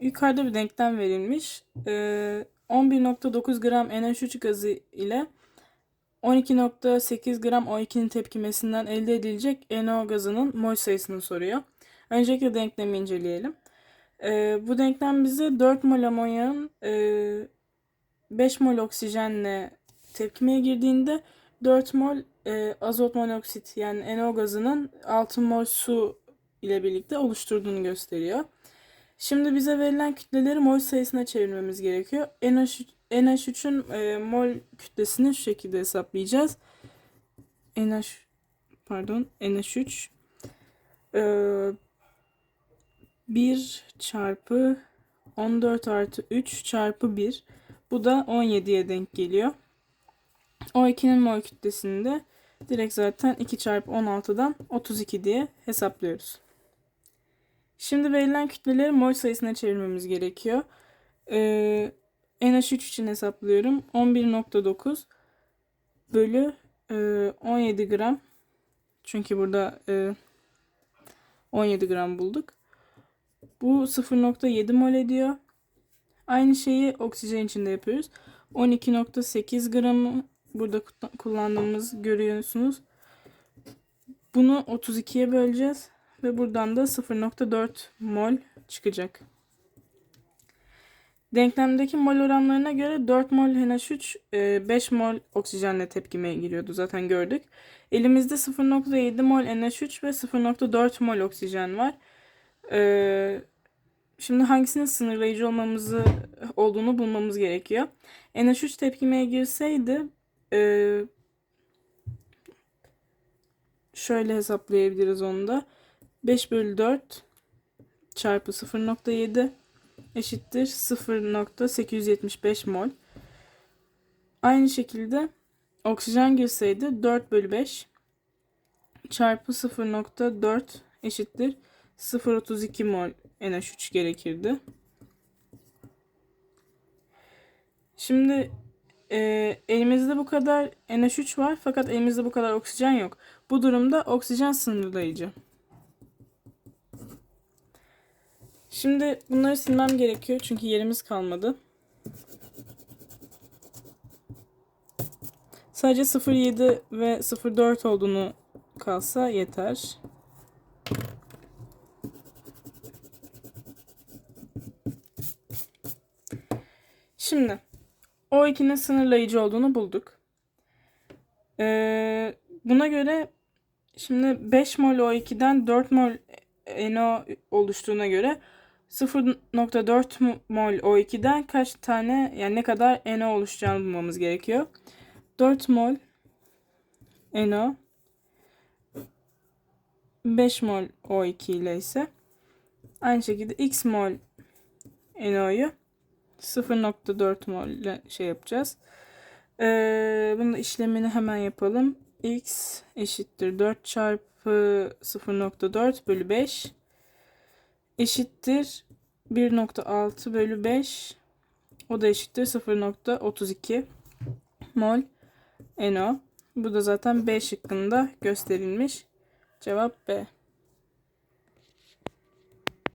yukarıda bir denklem verilmiş. Ee, 11.9 gram NH3 gazı ile 12.8 gram O2'nin tepkimesinden elde edilecek NO gazının mol sayısını soruyor. Öncelikle denklemi inceleyelim. Ee, bu denklem bize 4 mol amonyağın e, 5 mol oksijenle tepkimeye girdiğinde 4 mol e, azot monoksit yani NO gazının 6 mol su ile birlikte oluşturduğunu gösteriyor. Şimdi bize verilen kütleleri mol sayısına çevirmemiz gerekiyor. NH, NH3'ün e, mol kütlesini şu şekilde hesaplayacağız. NH pardon NH3 e, 1 çarpı 14 artı 3 çarpı 1 bu da 17'ye denk geliyor. O2'nin mol kütlesini de direkt zaten 2 çarpı 16'dan 32 diye hesaplıyoruz. Şimdi verilen kütleleri mol sayısına çevirmemiz gerekiyor. Ee, NH3 için hesaplıyorum. 11.9 bölü e, 17 gram. Çünkü burada e, 17 gram bulduk. Bu 0.7 mol ediyor. Aynı şeyi oksijen için de yapıyoruz. 12.8 gramı burada kullandığımız görüyorsunuz. Bunu 32'ye böleceğiz. Ve buradan da 0.4 mol çıkacak. Denklemdeki mol oranlarına göre 4 mol NH3 5 mol oksijenle tepkimeye giriyordu zaten gördük. Elimizde 0.7 mol NH3 ve 0.4 mol oksijen var. Ee, şimdi hangisinin sınırlayıcı olmamızı olduğunu bulmamız gerekiyor. NH3 tepkimeye girseydi e, şöyle hesaplayabiliriz onu da. 5 bölü 4 çarpı 0.7 eşittir 0.875 mol. Aynı şekilde oksijen girseydi 4 bölü 5 çarpı 0.4 eşittir 0.32 mol NH3 gerekirdi. Şimdi e, elimizde bu kadar NH3 var fakat elimizde bu kadar oksijen yok. Bu durumda oksijen sınırlayıcı. Şimdi bunları silmem gerekiyor çünkü yerimiz kalmadı. Sadece 0.7 ve 0.4 olduğunu kalsa yeter. Şimdi O2'nin sınırlayıcı olduğunu bulduk. Ee, buna göre şimdi 5 mol O2'den 4 mol NO oluştuğuna göre 0.4 mol O2'den kaç tane yani ne kadar NO oluşacağını bulmamız gerekiyor. 4 mol NO 5 mol O2 ile ise aynı şekilde X mol NO'yu 0.4 mol ile şey yapacağız. Ee, bunun işlemini hemen yapalım. X eşittir 4 çarpı 0.4 bölü 5 eşittir 1.6 bölü 5 o da eşittir 0.32 mol NO. Bu da zaten B şıkkında gösterilmiş. Cevap B.